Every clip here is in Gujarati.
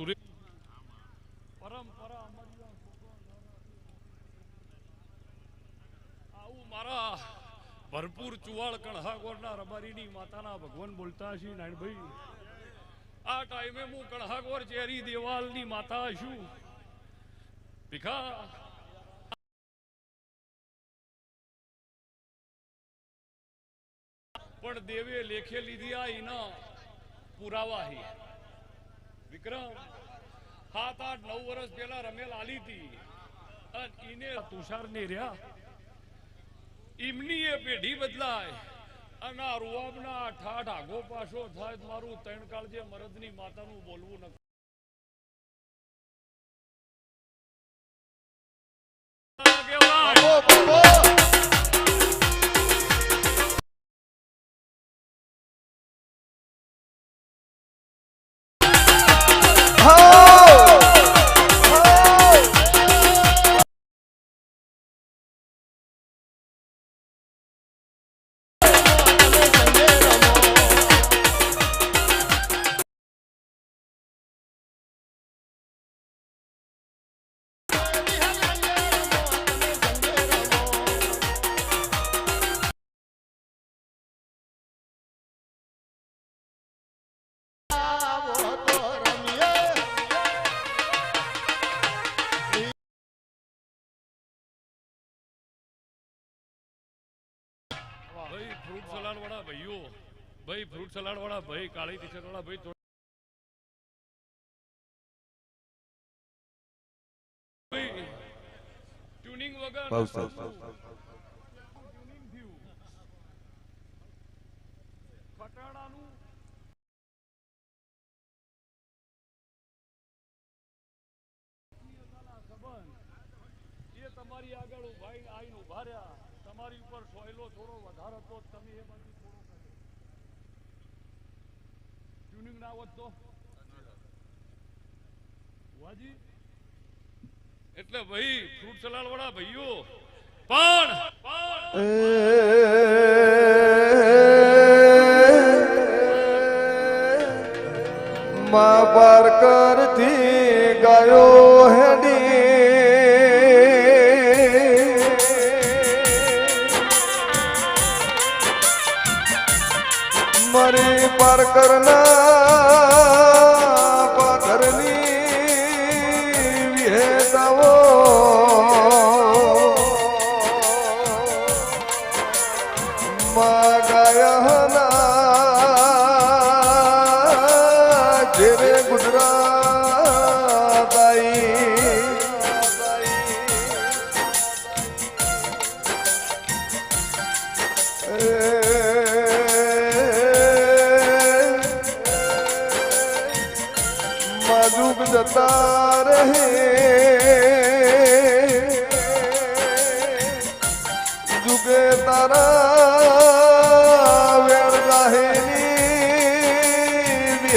સૂર્ય પરંપરા આવું મારા ભરપૂર ચુવાળ કણહાગોરના રબારીની માતાના ભગવાન બોલતા છે નાનભાઈ આ ટાઈમે હું કણહાગોર ચેરી દેવાલની માતા છું. ભીખા. પણ દેવે લેખે લીધી આ એના પુરાવા હી. વિક્રમ, સાત આઠ નવ વર્ષ પહેલા રમેલ આલી હતી. અને એને તુષાર ને રહ્યા. એમની એ પેઢી બદલાય. અને આ રૂવાબના ઠાઠ આગો પાછો થાય મારું ત્રણ કાળ જે મરદની માતાનું બોલવું ન ભાઈ ફ્રૂટ સલાડ વાળા ભાઈઓ. ભાઈ ફ્રૂટ સલાડ વાળા ભાઈ કાળી ટી શર્ટ વાળા ભાઈ ટ્યુનિંગ વગર ભાવ સાહેબ. ટ્યુનિંગ થયું. ખટાડાનું સંબંધ એ તમારી આગળ ઉભાઈ આઈને ઊભા રહ્યા. તમારી ઉપર સોયલો થોડો વધારે હતો તમે એ બાજુ થોડો ટ્યુનિંગ ના હોત તો. વાજી એટલે ભાઈ ફ્રૂટ સલાડ વાળા ભાઈઓ પણ પણ મા પારકરથી ગયો. Karan.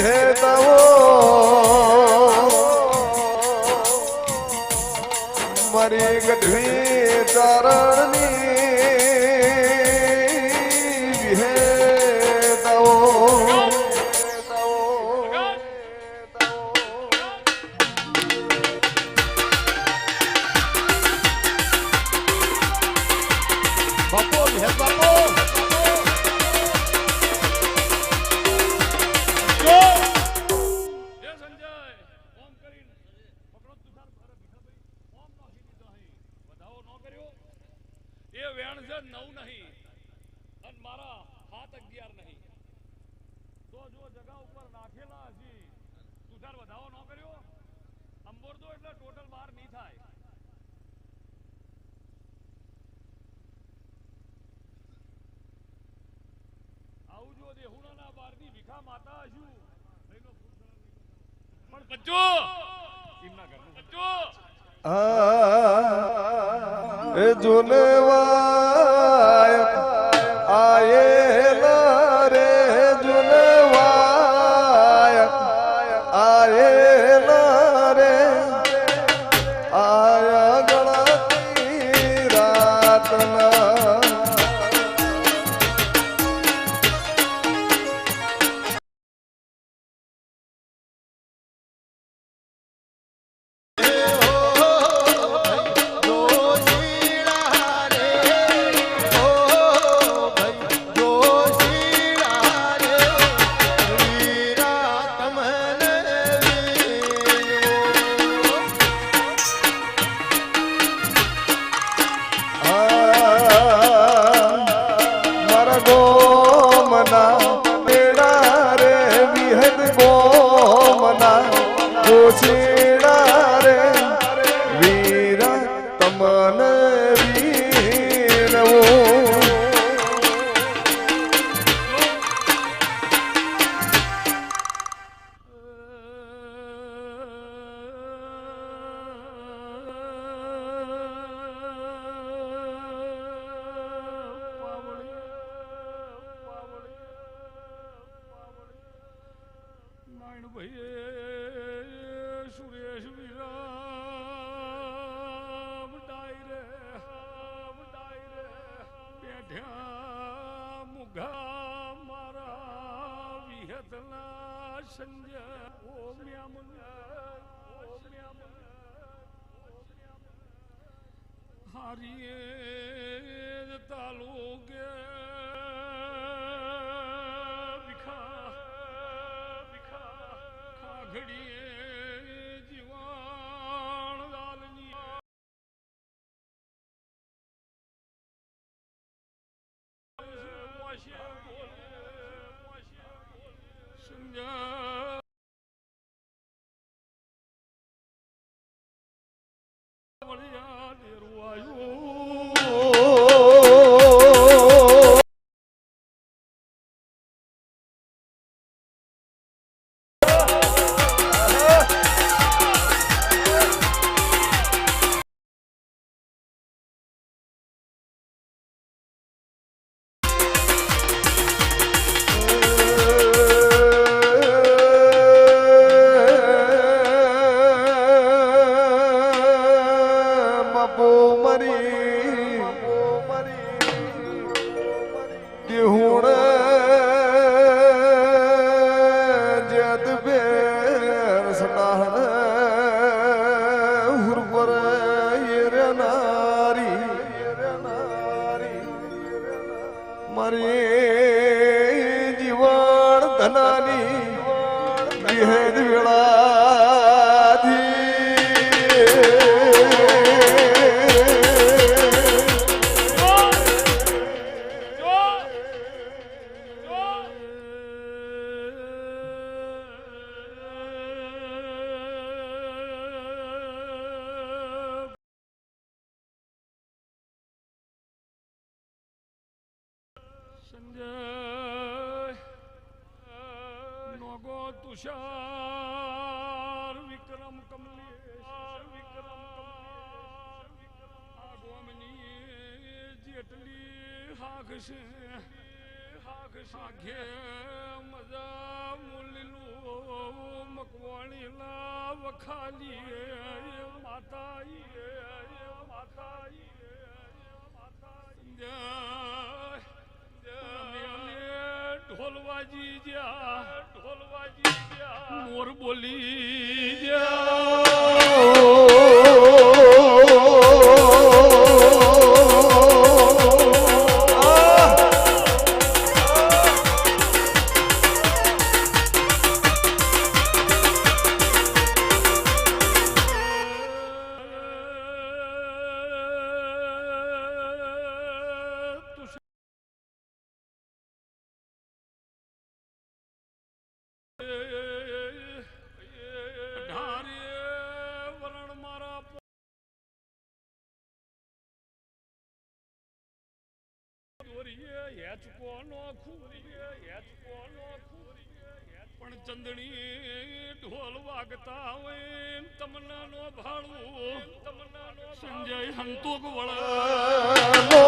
ગાહેની વિહેતાઓ મારી ગઢવી ચારણની આવું જો બારની ભીખા માતા હશું પણ બચ્ચો! એમના ઘરનું બચ્ચો! એ જુનવાય આયેલા 我想过年，我想过年，新年。મારી. સંજય. નોગો તુષાર, વિક્રમ કમલેશ વિક્રમ કમલેશ આ ગોમની જેટલી હાક સાખે મજા મુલીલું મકવાણી લાવ ખાલી માતાઈ જ્યાં ઢોલવાજી જ્યાં મોર બોલી જ્યાં હેચ કોનો ખૂરીએ હેચ કોનો ખૂરીએ પણ ચંદણી ઢોલ વાગતા હોય તમના નો ભાળું તમના નો સંજય સંતોક વળા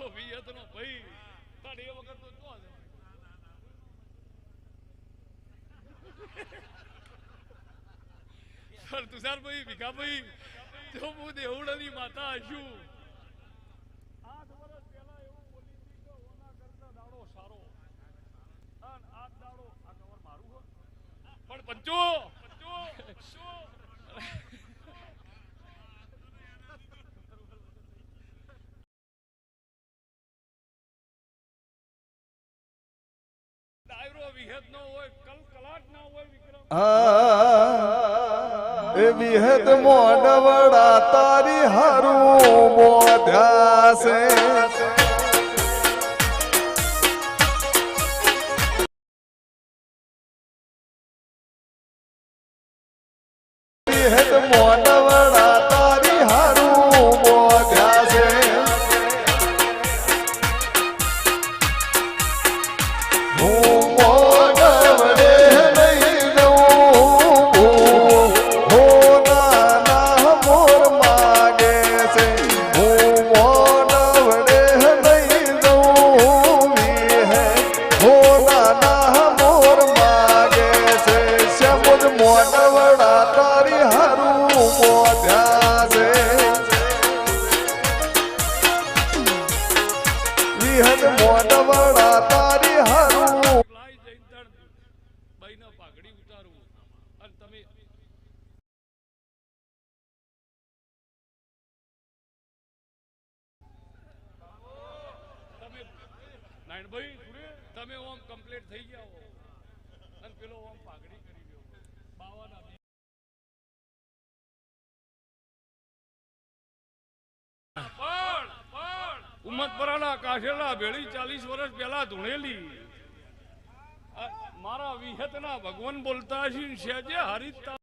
મારો વિયતનો ભાઈ. તારે એ વખત તો જો સર તુષારભાઈ ભીખાભાઈ જો હું દેવડાની માતા હશું આઠ વર્ષ પહેલા એવું બોલી હતી કે ઓના કરતા દાડો સારો. અન આ દાડો આ કવર મારું પણ પંચો! પંચો વિહેદ નો હોય કલકલાટ ના હોય વિક્રમ એ વિહત મોડવડા તારી હારું મોધ્યાસે વિહત મોડવડા ઉમદપરાના કાશેલા ભેળી ચાલીસ વર્ષ પહેલા ધૂણેલી. મારા વિહતના ભગવાન બોલતા છે હરિતા